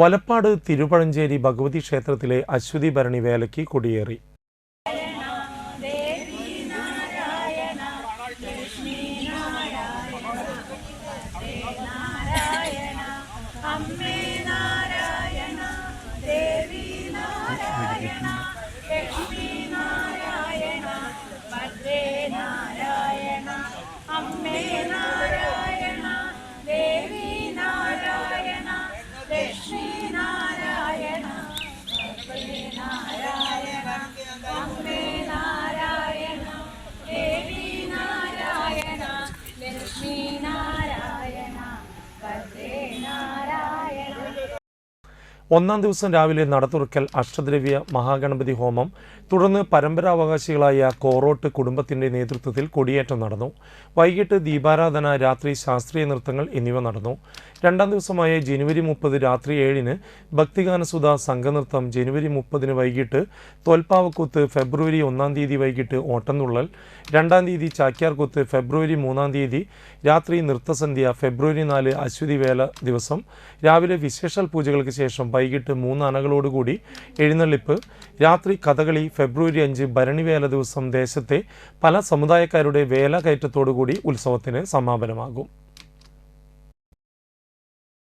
വലപ്പാട് തിരുപഴഞ്ചേരി ഭഗവതി ക്ഷേത്രത്തിലെ അശ്വതി ഭരണി വേലയ്ക്ക് കൊടിയേറി. ഒന്നാം ദിവസം രാവിലെ നടത്തുറക്കൽ അഷ്ടദ്രവ്യ മഹാഗണപതി ഹോമം. തുടർന്ന് പരമ്പരാവകാശികളായ കോറോട്ട് കുടുംബത്തിന്റെ നേതൃത്വത്തിൽ കൊടിയേറ്റം നടന്നു. വൈകിട്ട് ദീപാരാധന രാത്രി ശാസ്ത്രീയ നൃത്തങ്ങൾ എന്നിവ നടന്നു. രണ്ടാം ദിവസമായ ജനുവരി മുപ്പത് രാത്രി ഏഴിന് ഭക്തിഗാനസുധ സംഘനൃത്തം. ജനുവരി മുപ്പതിന് വൈകിട്ട് തോൽപ്പാവക്കൂത്ത് ഫെബ്രുവരി ഒന്നാം തീയതി വൈകിട്ട് ഓട്ടംതുള്ളൽ. രണ്ടാം തീയതി ചാക്യാർകൂത്ത് ഫെബ്രുവരി മൂന്നാം തീയതി രാത്രി നൃത്തസന്ധ്യ ഫെബ്രുവരി നാല് അശ്വതി വേല ദിവസം. രാവിലെ വിശേഷാൽ പൂജകൾക്ക് ശേഷം വൈകിട്ട് മൂന്ന് അണകളോടുകൂടി എഴുന്നള്ളിപ്പ്. രാത്രി കഥകളി ഫെബ്രുവരി അഞ്ച് ഭരണിവേല ദിവസം ദേശത്തെ പല സമുദായക്കാരുടെ വേല കയറ്റത്തോടുകൂടി ഉത്സവത്തിന് സമാപനമാകും.